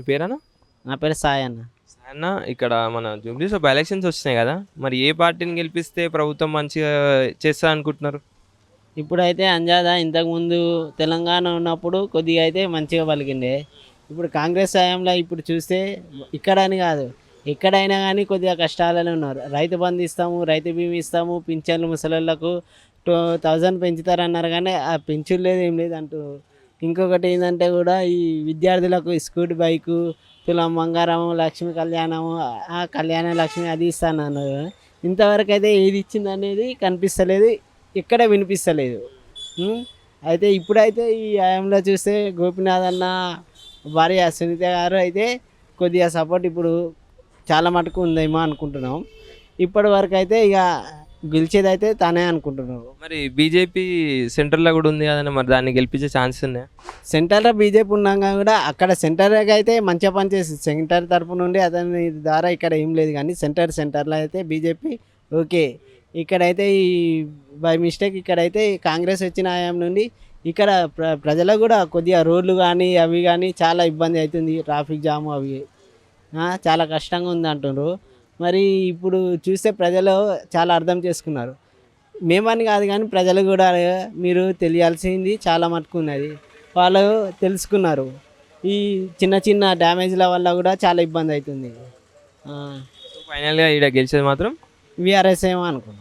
మీ పేరేనా నా పేరు సాయి అన్న అన్న ఇక్కడ మన జూబ్లీస్ బై ఎలక్షన్స్ వచ్చినాయి కదా మరి ఏ పార్టీని గెలిపిస్తే ప్రభుత్వం మంచిగా చేస్తా అనుకుంటున్నారు? ఇప్పుడైతే అంజాద ఇంతకుముందు తెలంగాణ ఉన్నప్పుడు కొద్దిగా అయితే మంచిగా పలికిండే. ఇప్పుడు కాంగ్రెస్ హయాంలో ఇప్పుడు చూస్తే ఇక్కడ అని కాదు ఎక్కడైనా కానీ కొద్దిగా కష్టాలనే ఉన్నారు. రైతు బంధు ఇస్తాము రైతు బీమా ఇస్తాము పింఛన్లు ముసలిళ్ళకు టూ థౌజండ్ పెంచుతారన్నారు కానీ ఆ పెంచుడు లేదు ఏం లేదు అంటూ ఇంకొకటి ఏంటంటే కూడా ఈ విద్యార్థులకు స్కూటీ బైకు తులం బంగారం లక్ష్మి కళ్యాణము ఆ కళ్యాణ లక్ష్మి అది ఇస్తాను ఇంతవరకు అయితే ఏది ఇచ్చింది అనేది కనిపిస్తలేదు ఎక్కడ వినిపిస్తలేదు. అయితే ఇప్పుడైతే ఈ ఆయంలో చూస్తే గోపినాథ్ అన్న భార్య సునీత గారు అయితే కొద్దిగా సపోర్ట్ ఇప్పుడు చాలా మటుకు ఉందేమో అనుకుంటున్నాం. ఇప్పటి వరకు అయితే ఇక గెలిచేదైతే తానే అనుకుంటున్నారు మరి బీజేపీ సెంటర్లో కూడా ఉంది కదండి మరి దాన్ని గెలిపించే ఛాన్సెస్ ఉన్నాయా? సెంటర్లో బీజేపీ ఉన్నాగా కూడా అక్కడ సెంటర్కి అయితే మంచిగా పనిచేస్తుంది సెంటర్ తరపు నుండి అతని ద్వారా ఇక్కడ ఏం లేదు కానీ సెంటర్ సెంటర్లో అయితే బీజేపీ ఓకే. ఇక్కడైతే ఈ బై మిస్టేక్ ఇక్కడైతే కాంగ్రెస్ వచ్చిన హయాం నుండి ఇక్కడ ప్ర ప్రజలకు కూడా కొద్దిగా రోడ్లు కానీ అవి కానీ చాలా ఇబ్బంది అవుతుంది ట్రాఫిక్ జామ్ అవి. చాలా కష్టంగా ఉంది అంటున్నారు మరి ఇప్పుడు చూస్తే ప్రజలు చాలా అర్థం చేసుకున్నారు. మేమని కాదు కానీ ప్రజలు కూడా మీరు తెలియాల్సింది చాలా మటుకు ఉన్నది. వాళ్ళు తెలుసుకున్నారు. ఈ చిన్న చిన్న డ్యామేజ్ల వల్ల కూడా చాలా ఇబ్బంది అవుతుంది. ఫైనల్గా ఇక్కడ గెలిచేది మాత్రం విఆర్ఎస్ ఏమో అనుకున్నాం.